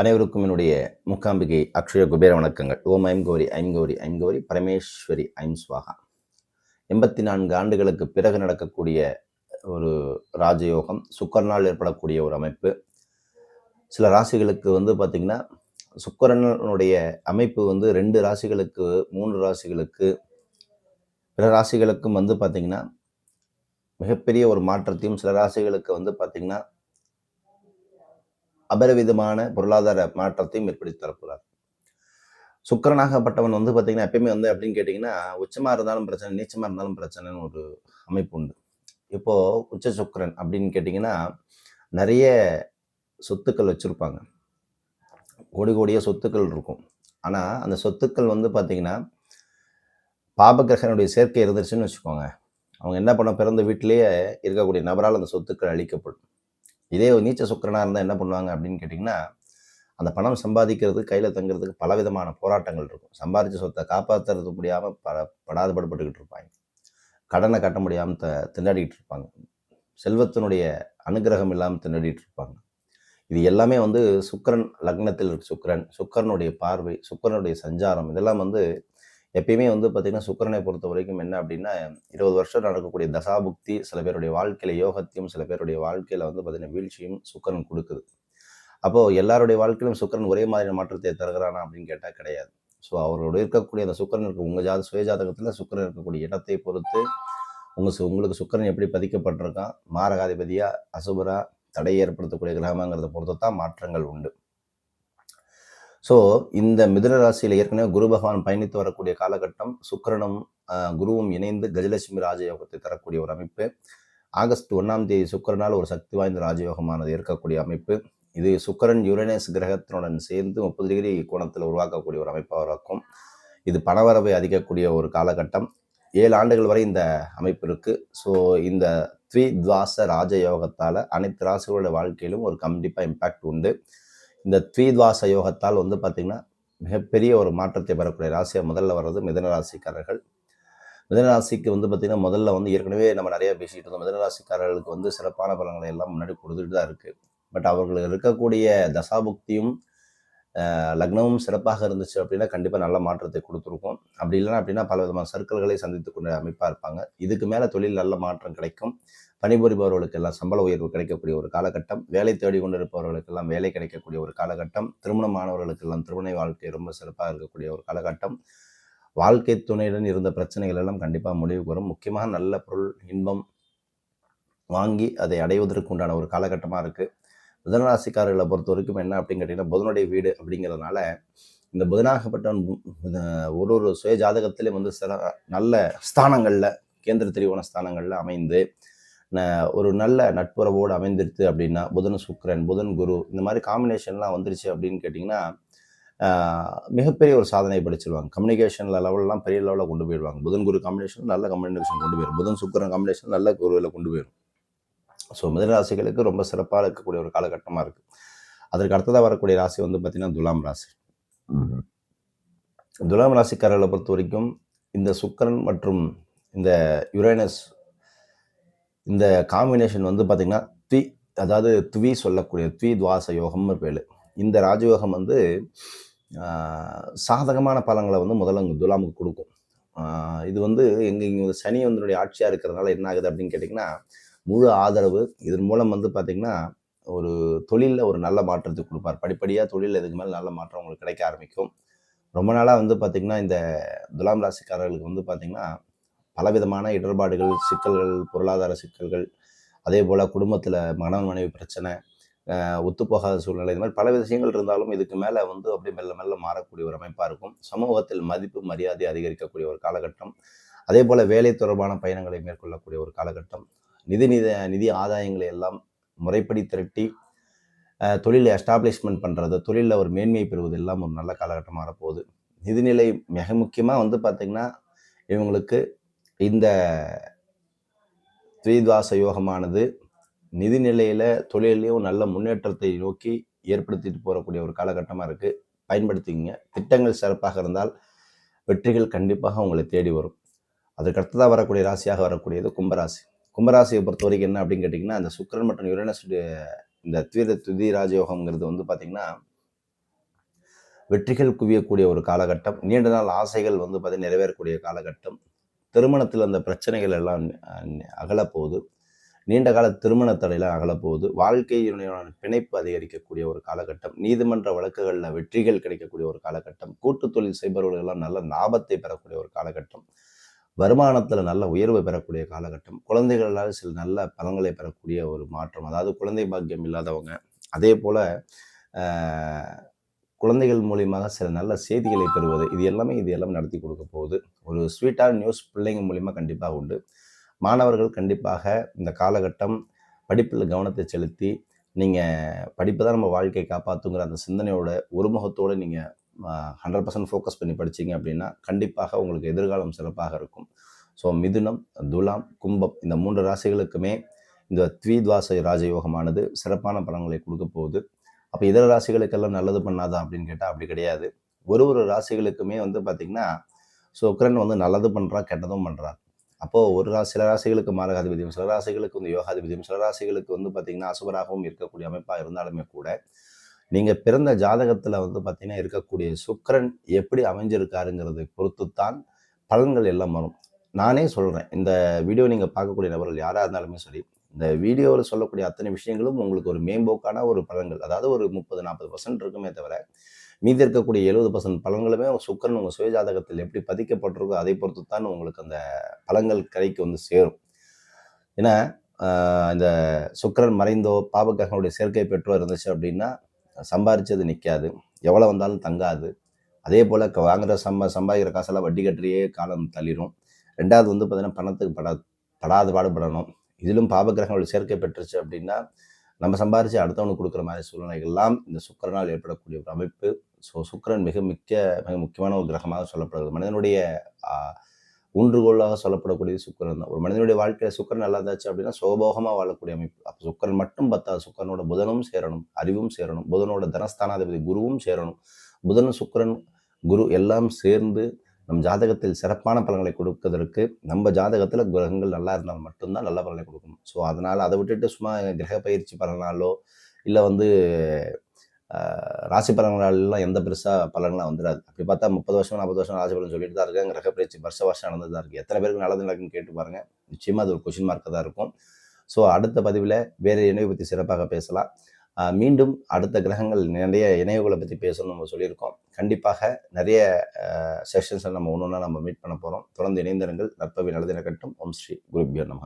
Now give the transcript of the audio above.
அனைவருக்கும் என்னுடைய முக்காம்பிகை அக்ஷய குபேர வணக்கங்கள். ஓம் ஐம் கௌரி ஐம் கௌரி ஐம் கௌரி பரமேஸ்வரி ஐம் ஸ்வாகா எண்பத்தி நான்கு ஆண்டுகளுக்கு பிறகு நடக்கக்கூடிய ஒரு ராஜயோகம் சுக்கரனால் ஏற்படக்கூடிய ஒரு அமைப்பு. சில ராசிகளுக்கு வந்து பார்த்திங்கன்னா சுக்கரனுடைய அமைப்பு வந்து ரெண்டு ராசிகளுக்கு மூன்று ராசிகளுக்கு பிற ராசிகளுக்கும் வந்து பார்த்திங்கன்னா மிகப்பெரிய ஒரு மாற்றத்தையும் சில ராசிகளுக்கு வந்து பார்த்திங்கன்னா அபரிவிதமான பொருளாதார மாற்றத்தையும் ஏற்படுத்தி தரப்போகிறார் சுக்கரனாகப்பட்டவன் வந்து பார்த்தீங்கன்னா எப்பயுமே வந்து அப்படின்னு கேட்டிங்கன்னா உச்சமாக இருந்தாலும் பிரச்சனை நீச்சமாக இருந்தாலும் பிரச்சனைன்னு ஒரு அமைப்பு உண்டு. இப்போது உச்ச சுக்கரன் அப்படின்னு கேட்டிங்கன்னா நிறைய சொத்துக்கள் வச்சுருப்பாங்க. கோடி கோடிய சொத்துக்கள் இருக்கும். ஆனால் அந்த சொத்துக்கள் வந்து பார்த்திங்கன்னா பாபகிரகனுடைய சேர்க்கை இருந்துருச்சுன்னு வச்சுக்கோங்க. அவங்க என்ன பண்ண பிறந்த வீட்டிலேயே இருக்கக்கூடிய நபரால் அந்த சொத்துக்கள் அழிக்கப்படும். இதே ஒரு நீச்ச சுக்கரனாக இருந்தால் என்ன பண்ணுவாங்க அப்படின்னு கேட்டிங்கன்னா அந்த பணம் சம்பாதிக்கிறது கையில் தங்குறதுக்கு பலவிதமான போராட்டங்கள் இருக்கும். சம்பாதிச்ச சொத்தை காப்பாற்றுறது முடியாமல் ப படாது படுபட்டுக்கிட்டு இருப்பாங்க. கடனை கட்ட முடியாமல் த திண்டாடிக்கிட்டு இருப்பாங்க. செல்வத்தினுடைய அனுகிரகம் இல்லாமல் திண்டாடிட்டு இருப்பாங்க. இது எல்லாமே வந்து சுக்கரன் லக்னத்தில் இருக்கு. சுக்கரன் சுக்கரனுடைய பார்வை சுக்கரனுடைய சஞ்சாரம் இதெல்லாம் வந்து எப்பயுமே வந்து பார்த்திங்கன்னா சுக்கரனை பொறுத்த வரைக்கும் என்ன அப்படின்னா இருபது வருஷம் நடக்கக்கூடிய தசாபுக்தி சில பேருடைய வாழ்க்கையில் யோகத்தையும் சில பேருடைய வாழ்க்கையில் வந்து பார்த்திங்கன்னா வீழ்ச்சியும் சுக்கரன் கொடுக்குது. அப்போது எல்லாருடைய வாழ்க்கையிலும் சுக்கரன் ஒரே மாதிரியான மாற்றத்தை தருகிறானா அப்படின்னு கேட்டால் கிடையாது. ஸோ அவரோட இருக்கக்கூடிய அந்த சுக்கரன் இருக்க உங்கள் ஜாத சுயஜாதகத்தில் சுக்கரன் இருக்கக்கூடிய இடத்தை பொறுத்து உங்கள் உங்களுக்கு சுக்கரன் எப்படி பதிக்கப்பட்டிருக்கான் மாரகாதிபதியாக அசுபரா தடையை ஏற்படுத்தக்கூடிய கிரகமாங்கிறத பொறுத்து தான் மாற்றங்கள் உண்டு. ஸோ இந்த மிதுன ராசியில் ஏற்கனவே குரு பகவான் பயணித்து வரக்கூடிய காலகட்டம் சுக்கரனும் குருவும் இணைந்து கஜலட்சுமி ராஜயோகத்தை தரக்கூடிய ஒரு அமைப்பு. ஆகஸ்ட் ஒன்றாம் தேதி சுக்கரனால் ஒரு சக்தி வாய்ந்த ராஜயோகமானது இருக்கக்கூடிய அமைப்பு. இது சுக்கரன் யுரேனஸ் கிரகத்தினுடன் சேர்ந்து முப்பது டிகிரி கோணத்தில் உருவாக்கக்கூடிய ஒரு அமைப்பாக இருக்கும். இது பணவரவை அதிகக்கூடிய ஒரு காலகட்டம். ஏழு ஆண்டுகள் வரை இந்த அமைப்பு இருக்குது ஸோ இந்த த்வித்வாச ராஜயோகத்தால் அனைத்து ராசிகளோட வாழ்க்கையிலும் ஒரு கண்டிப்பாக இம்பேக்ட் உண்டு. இந்த த்வீத்வாச யோகத்தால் வந்து பார்த்திங்கன்னா மிகப்பெரிய ஒரு மாற்றத்தை பெறக்கூடிய ராசியாக முதல்ல வர்றது மிதனராசிக்காரர்கள் மிதனராசிக்கு வந்து பார்த்திங்கன்னா முதல்ல வந்து ஏற்கனவே நம்ம நிறைய பேசிகிட்டு இருந்தோம். மிதனராசிக்காரர்களுக்கு வந்து சிறப்பான பலன்களை எல்லாம் முன்னாடி கொடுத்துட்டு தான் இருக்குது பட் அவர்களுக்கு இருக்கக்கூடிய தசாபுக்தியும் லக்னமும் சிறப்பாக இருந்துச்சு அப்படின்னா கண்டிப்பாக நல்ல மாற்றத்தை கொடுத்துருக்கும். அப்படி இல்லைன்னா அப்படின்னா பல விதமான சர்க்கிள்களை சந்தித்து கொண்ட அமைப்பாக இருப்பாங்க. இதுக்கு மேலே தொழில் நல்ல மாற்றம் கிடைக்கும். பணிபுரிபவர்களுக்கு எல்லாம் சம்பள உயர்வு கிடைக்கக்கூடிய ஒரு காலகட்டம். வேலை தேடி கொண்டிருப்பவர்களுக்கெல்லாம் வேலை கிடைக்கக்கூடிய ஒரு காலகட்டம். திருமணமானவர்களுக்கெல்லாம் திருமண வாழ்க்கை ரொம்ப சிறப்பாக இருக்கக்கூடிய ஒரு காலகட்டம். வாழ்க்கை துணையுடன் இருந்த பிரச்சனைகள் எல்லாம் கண்டிப்பாக முடிவுக்கு வரும் முக்கியமாக நல்ல பொருள் இன்பம் வாங்கி அதை அடைவதற்கு உண்டான ஒரு காலகட்டமாக இருக்குது புதனராசிக்காரர்களை பொறுத்த வரைக்கும் என்ன அப்படின்னு கேட்டிங்கன்னா புதனுடைய வீடு அப்படிங்கிறதுனால இந்த புதனாகப்பட்டவன் ஒரு ஒரு சுய ஜாதகத்திலையும் வந்து சில நல்ல ஸ்தானங்களில் கேந்திர திரிவோண ஸ்தானங்களில் அமைந்து ஒரு நல்ல நட்புறவோடு அமைந்திருத்து அப்படின்னா புதன் சுக்கரன் புதன் குரு இந்த மாதிரி காம்பினேஷன்லாம் வந்துருச்சு அப்படின்னு கேட்டிங்கன்னா மிகப்பெரிய ஒரு சாதனை படிச்சிருவாங்க. கம்யூனிகேஷனில் லெவலெலாம் பெரிய லெவலில் கொண்டு போயிடுவாங்க. புதன் குரு காம்பினேஷன் நல்ல கம்யூனிகேஷன் கொண்டு போயிடும் புதன் சுக்கரன் காம்பினேஷன் நல்ல குருவில் கொண்டு போயிடும் ஸோ மிதராசிகளுக்கு ரொம்ப சிறப்பாக இருக்கக்கூடிய ஒரு காலகட்டமாக இருக்குது அதற்கு அடுத்ததாக வரக்கூடிய ராசி வந்து பார்த்திங்கன்னா துலாம் ராசி. துலாம் ராசிக்காரர்களை பொறுத்த வரைக்கும் இந்த சுக்கரன் மற்றும் இந்த யுரேனஸ் இந்த காம்பினேஷன் வந்து பார்த்திங்கன்னா த்வி அதாவது துவி சொல்லக்கூடிய த்வி துவாச யோகம்னு பேர். இந்த ராஜயோகம் வந்து சாதகமான பலங்களை வந்து முதல்ல இங்கே துலாமுக்கு கொடுக்கும். இது வந்து எங்கள் இங்கே சனி வந்தனுடைய ஆட்சியாக இருக்கிறதுனால என்ன ஆகுது அப்படின்னு கேட்டிங்கன்னா முழு ஆதரவு இதன் மூலம் வந்து பார்த்திங்கன்னா ஒரு தொழிலில் ஒரு நல்ல மாற்றத்தை கொடுப்பார். படிப்படியாக தொழிலில் இதுக்கு மேலே நல்ல மாற்றம் உங்களுக்கு கிடைக்க ஆரம்பிக்கும். ரொம்ப நாளாக வந்து பார்த்திங்கன்னா இந்த துலாம் ராசிக்காரர்களுக்கு வந்து பார்த்திங்கன்னா பலவிதமான இடர்பாடுகள் சிக்கல்கள் பொருளாதார சிக்கல்கள் அதே போல் குடும்பத்தில் மனவன் மனைவி பிரச்சனை ஒத்துப்போகாத சூழ்நிலை இந்த மாதிரி பல விஷயங்கள் இருந்தாலும் இதுக்கு மேலே வந்து அப்படியே மெல்ல மெல்ல மாறக்கூடிய ஒரு அமைப்பாக இருக்கும். சமூகத்தில் மதிப்பு மரியாதை அதிகரிக்கக்கூடிய ஒரு காலகட்டம். அதே போல் வேலை தொடர்பான பயணங்களை மேற்கொள்ளக்கூடிய ஒரு காலகட்டம். நிதி நிதி நிதி ஆதாயங்களை எல்லாம் முறைப்படி திரட்டி தொழிலை எஸ்டாப்ளிஷ்மெண்ட் பண்ணுறது தொழிலில் ஒரு மேன்மை பெறுவது எல்லாம் ஒரு நல்ல காலகட்டமாக போகுது நிதிநிலை மிக முக்கியமாக வந்து பார்த்திங்கன்னா இவங்களுக்கு இந்த துவித்வாச யோகமானது நிதி நிலையில் தொழிலையும் நல்ல முன்னேற்றத்தை நோக்கி ஏற்படுத்திட்டு போகக்கூடிய ஒரு காலகட்டமாக இருக்குது பயன்படுத்திக்கிங்க. திட்டங்கள் சிறப்பாக இருந்தால் வெற்றிகள் கண்டிப்பாக உங்களை தேடி வரும். அதற்கடுத்ததாக வரக்கூடிய ராசியாக வரக்கூடியது கும்பராசி. கும்பராசியை பொறுத்த வரைக்கும் என்ன அப்படின்னு கேட்டிங்கன்னா அந்த சுக்கரன் மற்றும் யுரேனஸ் இந்த துவித துதி ராஜயோகம்ங்கிறது வந்து பார்த்திங்கன்னா வெற்றிகள் குவியக்கூடிய ஒரு காலகட்டம். நீண்ட நாள் ஆசைகள் வந்து பார்த்தீங்கன்னா நிறைவேறக்கூடிய காலகட்டம். திருமணத்தில் அந்த பிரச்சனைகள் எல்லாம் அகலப்போகுது. நீண்ட கால திருமண தடையெல்லாம் அகலப்போகுது. வாழ்க்கையினுடைய பிணைப்பு அதிகரிக்கக்கூடிய ஒரு காலகட்டம். நீதிமன்ற வழக்குகளில் வெற்றிகள் கிடைக்கக்கூடிய ஒரு காலகட்டம். கூட்டு தொழில் செய்பவர்கள் எல்லாம் நல்ல லாபத்தை பெறக்கூடிய ஒரு காலகட்டம். வருமானத்தில் நல்ல உயர்வு பெறக்கூடிய காலகட்டம். குழந்தைகளால் சில நல்ல பலன்களை பெறக்கூடிய ஒரு மாற்றம். அதாவது குழந்தை பாக்கியம் இல்லாதவங்க அதே போல் குழந்தைகள் மூலியமாக சில நல்ல செய்திகளை பெறுவது இது எல்லாமே இது எல்லாமே நடத்தி கொடுக்க போகுது. ஒரு ஸ்வீட்டான நியூஸ் பிள்ளைங்க மூலிமா கண்டிப்பாக உண்டு. மாணவர்கள் கண்டிப்பாக இந்த காலகட்டம் படிப்பில் கவனத்தை செலுத்தி நீங்கள் படிப்பு தான் நம்ம வாழ்க்கையை காப்பாற்றுங்கிற அந்த சிந்தனையோட ஒருமுகத்தோடு நீங்கள் ஹண்ட்ரட் பர்சன்ட் ஃபோக்கஸ் பண்ணி படிச்சீங்க அப்படின்னா கண்டிப்பாக உங்களுக்கு எதிர்காலம் சிறப்பாக இருக்கும். ஸோ மிதுனம் துலாம் கும்பம் இந்த மூன்று ராசிகளுக்குமே இந்த த்வீத்வாச ராஜயோகமானது சிறப்பான பலன்களை கொடுக்க போகுது. அப்போ இதர ராசிகளுக்கெல்லாம் நல்லது பண்ணாதா அப்படின்னு கேட்டால் அப்படி கிடையாது. ஒரு ஒரு ராசிகளுக்குமே வந்து பார்த்திங்கன்னா சுக்கரன் வந்து நல்லது பண்ணுறா கெட்டதும் பண்ணுறார் அப்போது ஒரு ரா சில ராசிகளுக்கு மாரகாதிபதியும் சில ராசிகளுக்கு வந்து யோகாதிபதியும் சில ராசிகளுக்கு வந்து பார்த்திங்கன்னா அசுபராகவும் இருக்கக்கூடிய அமைப்பாக இருந்தாலுமே கூட நீங்கள் பிறந்த ஜாதகத்தில் வந்து பார்த்திங்கன்னா இருக்கக்கூடிய சுக்கிரன் எப்படி அமைஞ்சிருக்காருங்கிறதை பொறுத்துத்தான் பலன்கள் எல்லாம் வரும். நானே சொல்கிறேன் இந்த வீடியோ நீங்கள் பார்க்கக்கூடிய நபர்கள் யாராக இருந்தாலுமே சரி இந்த வீடியோவில் சொல்லக்கூடிய அத்தனை விஷயங்களும் உங்களுக்கு ஒரு மேம்போக்கான ஒரு பலன்கள். அதாவது ஒரு முப்பது நாற்பது பர்சன்ட் இருக்குமே தவிர மீதி இருக்கக்கூடிய எழுபது பர்சன்ட் பலன்களுமே சுக்கரன் உங்கள் சுயஜாதகத்தில் எப்படி பதிக்கப்பட்டிருக்கோ அதை பொறுத்து தான் உங்களுக்கு அந்த பலன்கள் கரைக்கு வந்து சேரும். ஏன்னா இந்த சுக்கரன் மறைந்தோ பாபகிரகனுடைய சேர்க்கை பெற்றோ இருந்துச்சு அப்படின்னா சம்பாரித்தது நிற்காது எவ்வளோ வந்தாலும் தங்காது. அதே போல் வாங்குற சம்ப சம்பாதிக்கிற காசெல்லாம் வட்டி கட்டுறையே காலம் தள்ளிடும் ரெண்டாவது வந்து பார்த்தீங்கன்னா பணத்துக்கு படா படாத பாடுபடணும். இதிலும் பாபகிரகங்கள் சேர்க்கை பெற்றுச்சு அப்படின்னா நம்ம சம்பாரித்து அடுத்தவனுக்கு கொடுக்குற மாதிரி சூழ்நிலைகள்லாம் இந்த சுக்கரனால் ஏற்படக்கூடிய ஒரு அமைப்பு. ஸோ சுக்கரன் மிக முக்கிய மிக முக்கியமான ஒரு கிரகமாக சொல்லப்படுகிறது. மனிதனுடைய ஊன்றுகோலாக சொல்லப்படக்கூடியது சுக்கிரன் தான். ஒரு மனிதனுடைய வாழ்க்கையில் சுக்கரன் நல்லா இருந்தாச்சு அப்படின்னா சோபோகமாக வாழக்கூடிய அமைப்பு. அப்போ சுக்கரன் மட்டும் பத்தாது. சுக்கரனோட புதனும் சேரணும் அறிவும் சேரணும். புதனோட தனஸ்தானாதிபதி குருவும் சேரணும். புதன் சுக்கிரன் குரு எல்லாம் சேர்ந்து நம் ஜாதகத்தில் சிறப்பான பலன்களை கொடுப்பதற்கு நம்ம ஜாதகத்தில் கிரகங்கள் நல்லா இருந்தால் மட்டும்தான் நல்ல பலனை கொடுக்கணும். ஸோ அதனால் அதை விட்டுட்டு சும்மா கிரக பயிற்சி பலனாலோ இல்லை வந்து ராசி பலன்களெல்லாம் எந்த பெருசாக பலன்லாம் வந்துடாது அப்படி பார்த்தா முப்பது வருஷம் நாற்பது வருஷம் ராசி பலன் சொல்லிட்டு தான் இருக்காங்க கிரக பயிற்சி வருஷ வருஷம் நடந்து தான் இருக்குது எத்தனை பேருக்கு நல்லது நடக்குன்னு கேட்டு பாருங்கள் நிச்சயமாக அது ஒரு கொஷின் மார்க்காக தான் இருக்கும். ஸோ அடுத்த பதிவில் வேறு இணைவை பற்றி சிறப்பாக பேசலாம். மீண்டும் அடுத்த கிரகங்கள் நிறைய இணைவுகளை பற்றி பேசணும்னு நம்ம சொல்லியிருக்கோம். கண்டிப்பாக நிறைய செஷன்ஸை நம்ம ஒன்று ஒன்றா நம்ம மீட் பண்ண போகிறோம் தொடர்ந்து இணைந்திருங்கள். நற்பவி நல்லது கட்டும் ஓம் ஸ்ரீ குருபியோ நம.